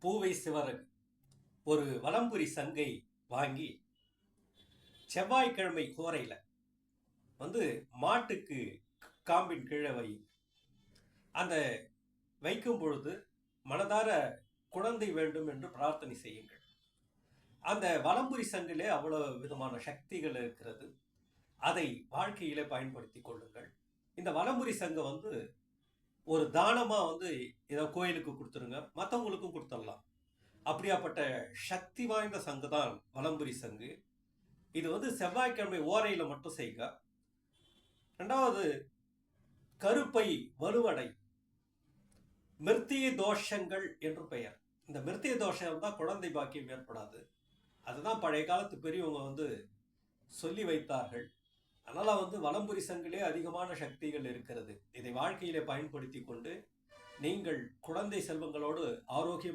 பூவை சிவரகு ஒரு வலம்புரி சங்கை வாங்கி செவ்வாய்க்கிழமை கோரையில் வந்து மாட்டுக்கு காம்பின் கீழே வை. அந்த வைக்கும் பொழுது மனதார குழந்தை வேண்டும் என்று பிரார்த்தனை செய்யுங்கள். அந்த வலம்புரி சங்கிலே அவ்வளவு விதமான சக்திகள் இருக்கிறது. அதை வாழ்க்கையிலே பயன்படுத்தி கொள்ளுங்கள். இந்த வலம்புரி சங்கம் வந்து ஒரு தானமாக வந்து இதை கோயிலுக்கு கொடுத்துருங்க. மற்றவங்களுக்கும் கொடுத்தலாம். அப்படியாப்பட்ட சக்தி வாய்ந்த சங்கு தான் வலம்புரி சங்கு. இது வந்து செவ்வாய்க்கிழமை ஓரையில மட்டும் செய்க. ரெண்டாவது கருப்பை வலுவடை. மிருத்திய தோஷங்கள் என்று பெயர். இந்த மிருத்திய தோஷம் தான் குழந்தை பாக்கியம் ஏற்படாது. அதுதான் பழைய காலத்து பெரியவங்க வந்து சொல்லி வைத்தார்கள். அதனால் வந்து வலம்புரி சங்கிலே அதிகமான சக்திகள் இருக்கிறது. இதை வாழ்க்கையிலே பயன்படுத்தி கொண்டு நீங்கள் குழந்தை செல்வங்களோடு ஆரோக்கியம்